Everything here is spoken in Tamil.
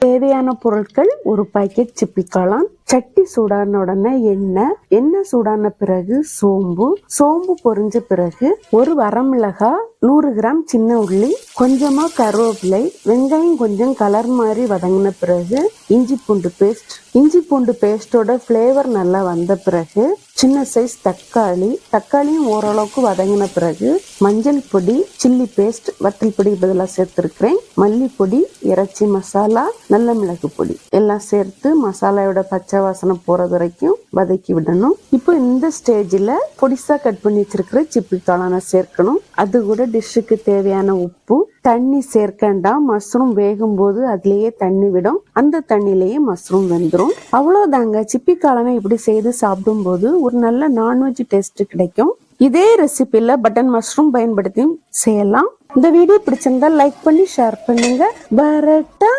தேவையான பொருட்கள் ஒரு பாக்கெட் சிப்பிக்காளான் சட்டி சூடான உடனே எண்ணெய் எண்ணெய் சூடான பிறகு சோம்பு. சோம்பு பொரிஞ்ச பிறகு ஒரு வரமிளகா நூறு கிராம் சின்ன உள்ளி கொஞ்சமா கருவேப்பிலை வெங்காயம் கொஞ்சம் கலர் மாதிரி வதங்கின பிறகு இஞ்சி பூண்டு பேஸ்ட் இஞ்சி பூண்டு பேஸ்டோட ஃப்ளேவர் நல்லா வந்த பிறகு சின்ன சைஸ் தக்காளி. தக்காளியும் ஓரளவுக்கு வதங்கின பிறகு மஞ்சள் பொடி சில்லி பேஸ்ட் வத்தல் பொடி பதிலாக சேர்த்துருக்கிறேன். மல்லிப்பொடி இறைச்சி மசாலா நல்ல மிளகு பொடி எல்லாம் சேர்த்து மசாலாவோட பச்சை வாசனை போகிறது வரைக்கும் வதக்கி விடணும். இப்போ இந்த ஸ்டேஜில் பொடிசாக கட் பண்ணி வச்சிருக்கிற சிப்பி காளானை சேர்க்கணும். அது கூட டிஷ்ஷுக்கு தேவையான உப்பு தண்ணி சேர்க்கண்டாம். மஷ்ரூம் வேகும் போது அதுலயே தண்ணி விடும். அந்த தண்ணிலேயே மஷ்ரூம் வெந்துடும் அவ்வளவுதாங்க. சிப்பி காளானை இப்படி செய்து சாப்பிடும்போது ஒரு நல்ல நான்வெஜ் டேஸ்ட் கிடைக்கும். இதே ரெசிபில பட்டன் மஷ்ரூம் பயன்படுத்தியும் செய்யலாம். இந்த வீடியோ பிடிச்சிருந்தா லைக் பண்ணி ஷேர் பண்ணுங்க. பரட்டா